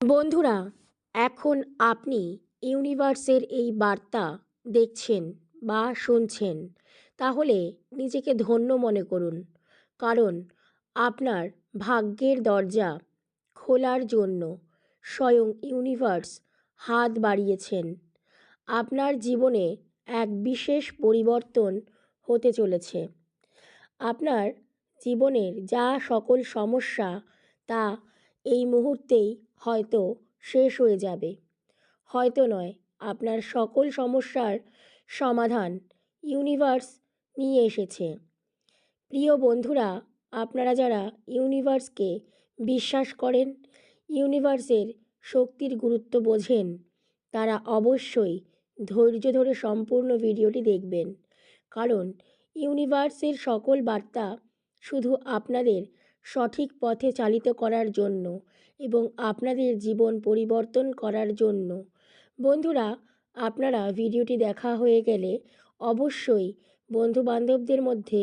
বন্ধুরা, এখন আপনি ইউনিভার্সের এই বার্তা দেখছেন বা শুনছেন, তাহলে নিজেকে ধন্য মনে করুন। কারণ আপনার ভাগ্যের দরজা খোলার জন্য স্বয়ং ইউনিভার্স হাত বাড়িয়েছেন। আপনার জীবনে এক বিশেষ পরিবর্তন হতে চলেছে। আপনার জীবনের যা সকল সমস্যা তা এই মুহূর্তেই হয়তো শেষ হয়ে যাবে। হয়তো নয়, আপনার সকল সমস্যার সমাধান ইউনিভার্স নিয়ে এসেছে। প্রিয় বন্ধুরা, আপনারা যারা ইউনিভার্সকে বিশ্বাস করেন ইউনিভার্সের শক্তির গুরুত্ব বোঝেন, তারা অবশ্যই ধৈর্য ধরে সম্পূর্ণ ভিডিওটি দেখবেন। কারণ ইউনিভার্সের সকল বার্তা শুধু আপনাদের সঠিক পথে চালিত করার জন্য এবং আপনাদের জীবন পরিবর্তন করার জন্য। বন্ধুরা, আপনারা ভিডিওটি দেখা হয়ে গেলে অবশ্যই বন্ধুবান্ধবদের মধ্যে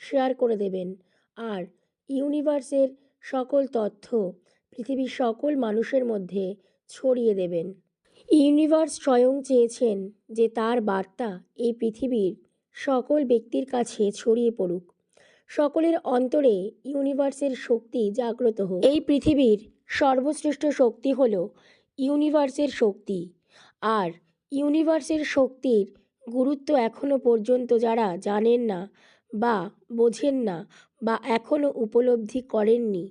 শেয়ার করে দেবেন। আর ইউনিভার্সের সকল তথ্য পৃথিবীর সকল মানুষের মধ্যে ছড়িয়ে দেবেন। ইউনিভার্স স্বয়ং চেয়েছেন যে তার বার্তা এই পৃথিবীর সকল ব্যক্তির কাছে ছড়িয়ে পড়ুক। সকলের অন্তরে ইউনিভার্সের শক্তি জাগ্রত হোক। এই পৃথিবীর সর্বশ্রেষ্ঠ শক্তি হল ইউনিভার্সের শক্তি। আর ইউনিভার্সের শক্তির গুরুত্ব এখনও পর্যন্ত যারা জানেন না বা বোঝেন না বা এখনও উপলব্ধি করেননি।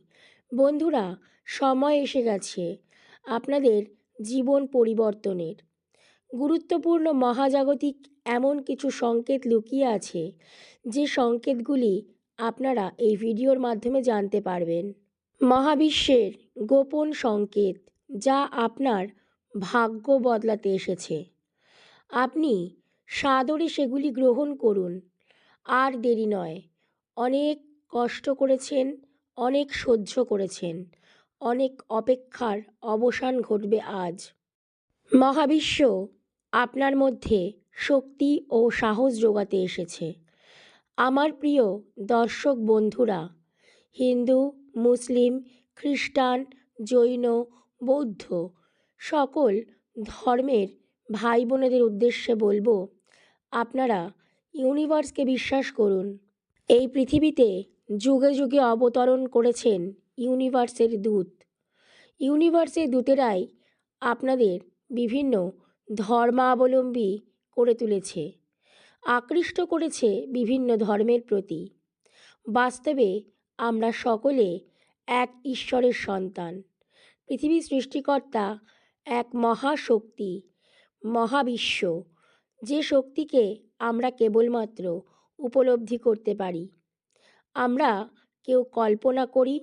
বন্ধুরা, সময় এসে গেছে। আপনাদের জীবন পরিবর্তনের। গুরুত্বপূর্ণ মহাজাগতিক এমন কিছু সংকেত লুকিয়ে আছে, যে সংকেতগুলি আপনারা এই ভিডিওর মাধ্যমে জানতে পারবেন। মহাবিশ্বের গোপন সংকেত যা আপনার ভাগ্য বদলাতে এসেছে। আপনি সাদরে সেগুলি গ্রহণ করুন। আর দেরি নয়। অনেক কষ্ট করেছেন, অনেক সহ্য করেছেন, অনেক অপেক্ষার অবসান ঘটবে আজ। মহাবিশ্ব আপনার মধ্যে শক্তি ও সাহস যোগাতে এসেছে। আমার প্রিয় দর্শক বন্ধুরা, হিন্দু, মুসলিম খ্রিস্টান জৈন, বৌদ্ধ সকল ধর্মের ভাই বোনেদের উদ্দেশ্যে বলব, আপনারা ইউনিভার্সকে বিশ্বাস করুন। এই পৃথিবীতে যুগে যুগে অবতরণ করেছেন ইউনিভার্সের দূত। ইউনিভার্সের দূতেরাই আপনাদের বিভিন্ন ধর্মাবলম্বী করে তুলেছে, আকৃষ্ট করেছে বিভিন্ন ধর্মের প্রতি। বাস্তবে আমরা সকলে এক ঈশ্বরের সন্তান। পৃথিবীর সৃষ্টিকর্তা এক মহাশক্তি, মহাবিশ্ব। যে শক্তিকে আমরা কেবলমাত্র উপলব্ধি করতে পারি। আমরা কেউ কল্পনা করি,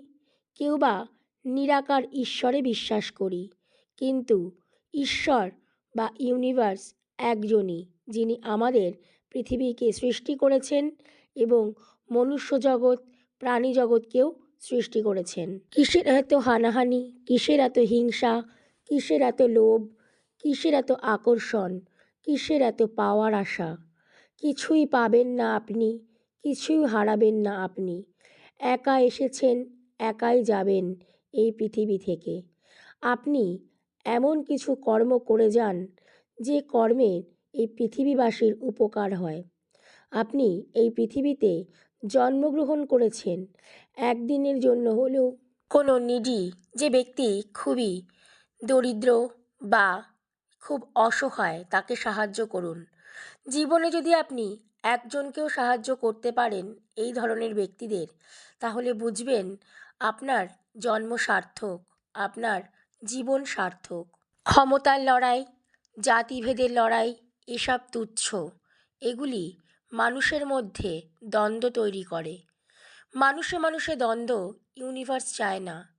কেউ বা নিরাকার ঈশ্বরে বিশ্বাস করি। কিন্তু ঈশ্বর বা ইউনিভার্স একজনই, যিনি আমাদের পৃথিবীকে সৃষ্টি করেছেন এবং মনুষ্য জগৎ, প্রাণী জগৎকেও সৃষ্টি করেছেন। কিসের এত হানাহানি? কিসের এত হিংসা? কিসের এত লোভ? কিসের এত আকর্ষণ? কিসের এত পাওয়ার আশা? কিছুই পাবেন না আপনি, কিছুই হারাবেন না আপনি। একা এসেছেন, একাই যাবেন এই পৃথিবী থেকে। আপনি এমন কিছু কর্ম করে যান, যে কর্মের এই পৃথিবীবাসীর উপকার হয়। আপনি এই পৃথিবীতে জন্মগ্রহণ করেছেন। একদিনের জন্য হলেও কোনো নিডি যে ব্যক্তি খুবই দরিদ্র বা খুব অসহায় তাকে সাহায্য করুন। জীবনে যদি আপনি একজনকেও সাহায্য করতে পারেন এই ধরনের ব্যক্তিদের, তাহলে বুঝবেন আপনার জন্ম সার্থক, আপনার জীবন সার্থক। ক্ষমতার লড়াই, জাতিভেদের লড়াই, এসব তুচ্ছ, এগুলি মানুষের মধ্যে দ্বন্দ্ব তৈরি করে। মানুষে মানুষে দ্বন্দ্ব ইউনিভার্স চায় না।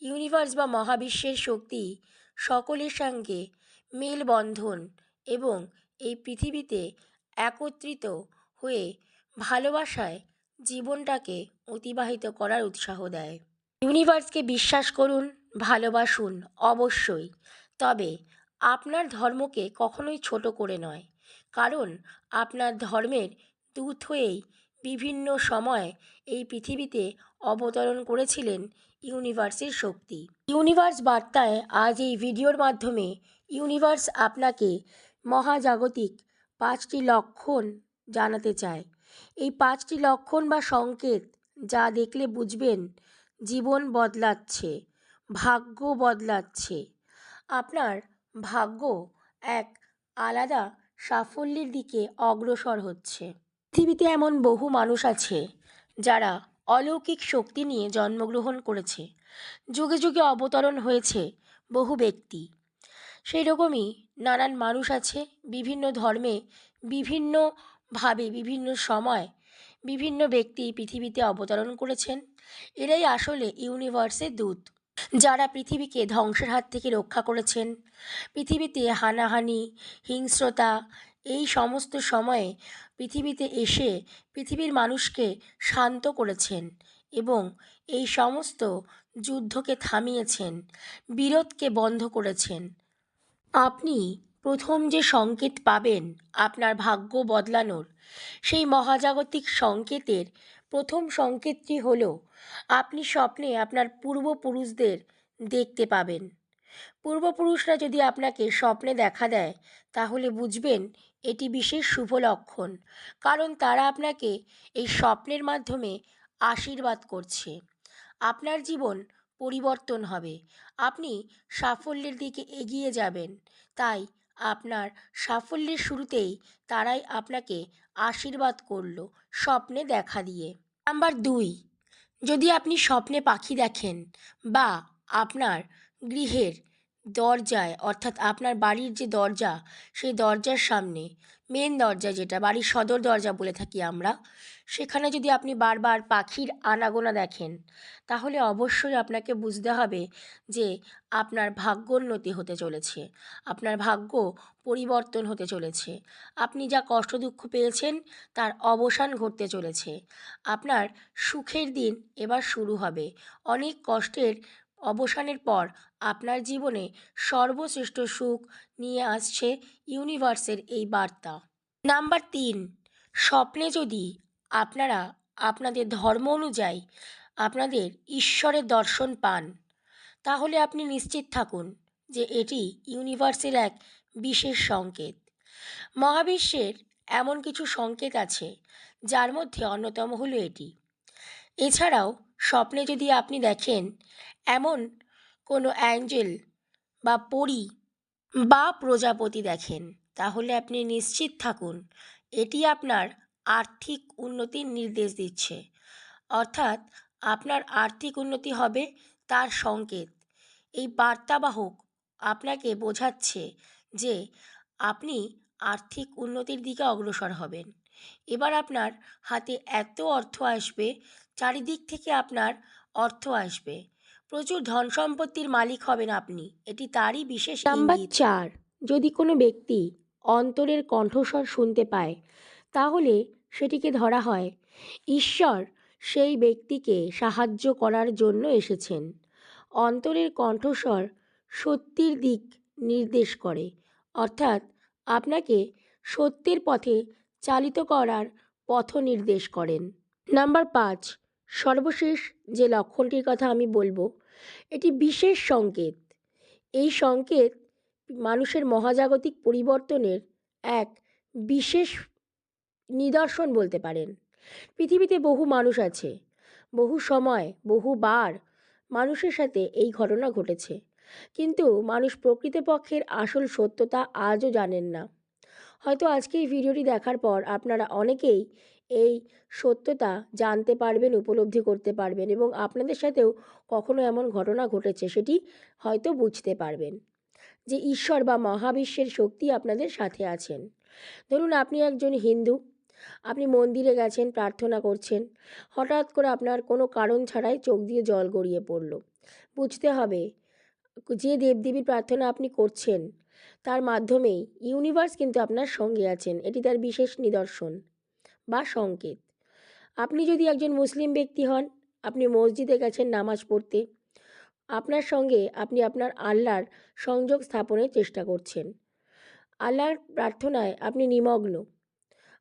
ইউনিভার্স বা মহাবিশ্বের শক্তি সকলের সঙ্গে মেলবন্ধন এবং এই পৃথিবীতে একত্রিত হয়ে ভালোবাসায় জীবনটাকে অতিবাহিত করার উৎসাহ দেয়। ইউনিভার্সকে বিশ্বাস করুন, ভালোবাসুন অবশ্যই। তবে আপনার ধর্মকে কখনোই ছোট করে নয়। কারণ আপনার ধর্মের দূত হয়েই বিভিন্ন সময় এই পৃথিবীতে অবতরণ করেছিলেন ইউনিভার্সের শক্তি। ইউনিভার্স বার্তায় আজ এই ভিডিওর মাধ্যমে ইউনিভার্স আপনাকে মহাজাগতিক পাঁচটি লক্ষণ জানাতে চায়। এই পাঁচটি লক্ষণ বা সংকেত যা দেখলে বুঝবেন জীবন বদলাচ্ছে, ভাগ্য বদলাচ্ছে। আপনার ভাগ্য এক আলাদা সাফল্যের দিকে অগ্রসর হচ্ছে। পৃথিবীতে এমন বহু মানুষ আছে যারা অলৌকিক শক্তি নিয়ে জন্মগ্রহণ করেছে। যুগে যুগে অবতরণ হয়েছে বহু ব্যক্তি। সেই রকমই নানান মানুষ আছে বিভিন্ন ধর্মে বিভিন্নভাবে বিভিন্ন সময় বিভিন্ন ব্যক্তি পৃথিবীতে অবতরণ করেছেন। এরাই আসলে ইউনিভার্সের দূত। যারা পৃথিবীকে ধ্বংসের হাত থেকে রক্ষা করেছেন। পৃথিবীতে হানাহানি, হিংস্রতা, এই সমস্ত সময়ে পৃথিবীতে এসে পৃথিবীর মানুষকে শান্ত করেছেন এবং এই সমস্ত যুদ্ধকে থামিয়েছেন, বিরোধকে বন্ধ করেছেন। আপনি প্রথম যে সংকেত পাবেন আপনার ভাগ্য বদলানোর, সেই মহাজাগতিক সংকেতের প্রথম সংকেতটি হল, আপনি স্বপ্নে আপনার পূর্বপুরুষদের দেখতে পাবেন। পূর্বপুরুষরা যদি আপনাকে স্বপ্নে দেখা দেয়, তাহলে বুঝবেন এটি বিশেষ শুভ লক্ষণ, কারণ তারা আপনাকে এই স্বপ্নের মাধ্যমে আশীর্বাদ করছে। আপনার জীবন পরিবর্তন হবে, আপনি সাফল্যের দিকে এগিয়ে যাবেন, তাই আপনার সাফল্যের শুরুতেই তারাই আপনাকে আশীর্বাদ করল স্বপ্নে দেখা দিয়ে। নাম্বার দুই, যদি আপনি স্বপ্নে পাখি দেখেন বা আপনার গৃহের দরজায়, অর্থাৎ আপনার বাড়ির যে দরজা, সেই দরজার সামনে মেন দরজা যেটা, বাড়ির সদর দরজা বলে থাকি আমরা, সেখানে যদি আপনি বারবার পাখির আনাগোনা দেখেন, তাহলে অবশ্যই আপনাকে বুঝতে হবে যে আপনার ভাগ্যোন্নতি হতে চলেছে, আপনার ভাগ্য পরিবর্তন হতে চলেছে, আপনি যা কষ্ট দুঃখ পেয়েছেন, তার অবসান ঘটতে চলেছে, আপনার সুখের দিন এবার শুরু হবে, অনেক কষ্টের অবসানের পর আপনার জীবনে সর্বশ্রেষ্ঠ সুখ নিয়ে আসছে ইউনিভার্সের এই বার্তা। নাম্বার তিন, স্বপ্নে যদি আপনারা আপনাদের ধর্ম অনুযায়ী আপনাদের ঈশ্বরের দর্শন পান, তাহলে আপনি নিশ্চিত থাকুন যে এটি ইউনিভার্সের এক বিশেষ সংকেত। মহাবিশ্বের এমন কিছু সংকেত আছে, যার মধ্যে অন্যতম হলো এটি। এছাড়াও স্বপ্নে যদি আপনি দেখেন এমন কোনো অ্যাঞ্জেল বা পরী বা প্রজাপতি দেখেন, তাহলে আপনি নিশ্চিত থাকুন এটি আপনার আর্থিক উন্নতির নির্দেশ দিচ্ছে। অর্থাৎ আপনার আর্থিক উন্নতি হবে তার সংকেত। এই বার্তাবাহক আপনাকে বোঝাচ্ছে যে আপনি আর্থিক উন্নতির দিকে অগ্রসর হবেন। এবার আপনার হাতে এত অর্থ আসবে চারিদিক থেকে আপনার অর্থ আসবে। প্রচুর ধন সম্পত্তির মালিক হবেন আপনি। এটি তারই বিশেষ নাম্বার চার যদি কোনো ব্যক্তি অন্তরের কণ্ঠস্বর শুনতে পায় তাহলে সেটিকে ধরা হয় ঈশ্বর সেই ব্যক্তিকে সাহায্য করার জন্য এসেছেন। অন্তরের কণ্ঠস্বর সত্যির দিক নির্দেশ করে অর্থাৎ আপনাকে সত্যের পথে চালিত করার পথ নির্দেশ করেন। নাম্বার পাঁচ সর্বশেষ যে লক্ষণটির কথা আমি বলব, এটি বিশেষ সংকেত। এই সংকেত মানুষের মহাজাগতিক পরিবর্তনের এক বিশেষ নিদর্শন বলতে পারেন। পৃথিবীতে বহু মানুষ আছে, বহু সময় বহুবার মানুষের সাথে এই ঘটনা ঘটেছে। কিন্তু মানুষ প্রকৃতপক্ষের আসল সত্যতা আজও জানেন না। হয়তো আজকে এই ভিডিওটি দেখার পর আপনারা অনেকেই এই সত্যতা জানতে পারবেন, উপলব্ধি করতে পারবেন এবং আপনাদের সাথেও কখনো এমন ঘটনা ঘটেছে সেটি হয়তো বুঝতে পারবেন যে ঈশ্বর বা মহাবিশ্বের শক্তি আপনাদের সাথে আছেন। ধরুন আপনি একজন হিন্দু, আপনি মন্দিরে গেছেন, প্রার্থনা করছেন, হঠাৎ করে আপনার কোনো কারণ ছাড়াই চোখ দিয়ে জল গড়িয়ে পড়ল। বুঝতে হবে, যে দেবদেবীর প্রার্থনা আপনি করছেন, তার মাধ্যমেই ইউনিভার্স কিন্তু আপনার সঙ্গে আছেন, এটি তার বিশেষ নিদর্শন। বা সংকেত। আপনি যদি একজন মুসলিম ব্যক্তি হন, আপনি মসজিদে গেছেন নামাজ পড়তে, আপনার সঙ্গে আপনি আপনার আল্লাহর সংযোগ স্থাপনের চেষ্টা করছেন। আল্লাহর প্রার্থনায় আপনি নিমগ্ন।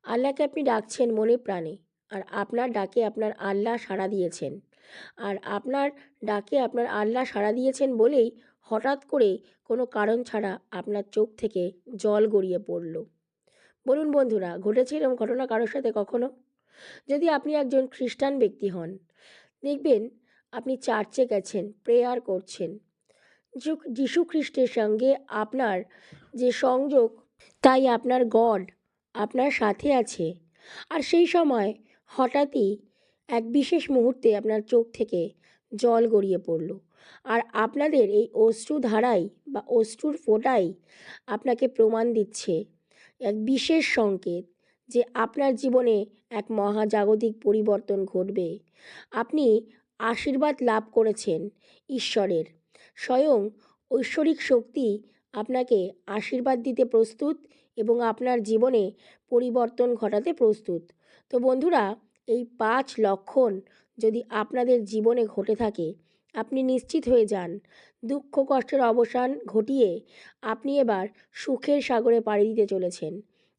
আল্লাহকে আপনি ডাকছেন মনে প্রাণে, আর আপনার ডাকে আপনার আল্লাহ সাড়া দিয়েছেন। আর আপনার ডাকে আপনার আল্লাহ সাড়া দিয়েছেন বলেই হঠাৎ করে কোনো কারণ ছাড়া আপনার চোখ থেকে জল গড়িয়ে পড়ল। বলুন বন্ধুরা, ঘটেছে এরকম ঘটনা কারোর সাথে কখনো? যদি আপনি একজন খ্রিস্টান ব্যক্তি হন, দেখবেন আপনি চার্চে গেছেন, প্রেয়ার করছেন। যিশু- খ্রিস্টের সঙ্গে আপনার যে সংযোগ, তাই আপনার গড আপনার সাথে আছে। আর সেই সময় হঠাৎই এক বিশেষ মুহূর্তে আপনার চোখ থেকে জল গড়িয়ে পড়ল। আর আপনাদের এই অশ্রু ধারাই বা অশ্রুর ফোঁটাই আপনাকে প্রমাণ দিচ্ছে এক বিশেষ সংকেত যে আপনার জীবনে এক মহাজাগতিক পরিবর্তন ঘটবে। আপনি আশীর্বাদ লাভ করেছেন ঈশ্বরের। স্বয়ং ঐশ্বরিক শক্তি আপনাকে আশীর্বাদ দিতে প্রস্তুত এবং আপনার জীবনে পরিবর্তন ঘটাতে প্রস্তুত। তো বন্ধুরা, এই পাঁচ লক্ষণ যদি আপনাদের জীবনে ঘটে থাকে আপনি নিশ্চিত হয়ে যান। দুঃখ কষ্টের অবসান ঘটিয়ে আপনি এবার সুখের সাগরে পাড়ি দিতে চলেছেন।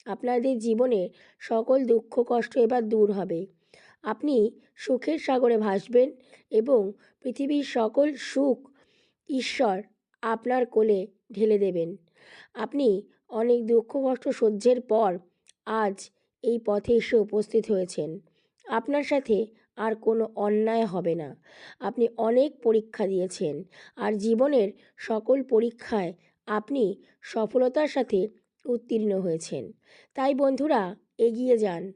আপনাদের জীবনে সকল দুঃখ কষ্ট এবার দূর হবে। আপনি সুখের সাগরে ভাসবেন এবং পৃথিবীর সকল সুখ ঈশ্বর আপনার কোলে ঢেলে দেবেন। আপনি অনেক দুঃখ কষ্ট সহ্যের পর আজ এই পথে এসে উপস্থিত হয়েছেন। আপনার সাথে আর কোনো অন্যায় হবে না। আপনি অনেক পরীক্ষা দিয়েছেন আর জীবনের সকল পরীক্ষায় আপনি সফলতার সাথে উত্তীর্ণ হয়েছেন। তাই বন্ধুরা এগিয়ে যান।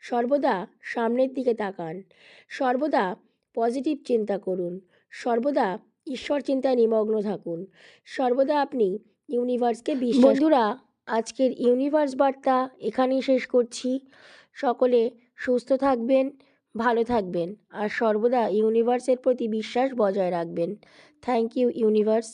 সর্বদা সামনের দিকে তাকান। সর্বদা পজিটিভ চিন্তা করুন। সর্বদা ঈশ্বর চিন্তায় নিমগ্ন থাকুন। সর্বদা আপনি ইউনিভার্সকে বিশ্বাস বন্ধুরা আজকের ইউনিভার্স বার্তা এখানেই শেষ করছি। সকলে সুস্থ থাকবেন। ভালো থাকবেন। আর সর্বদা ইউনিভার্সের প্রতি বিশ্বাস বজায় রাখবেন। Thank you universe.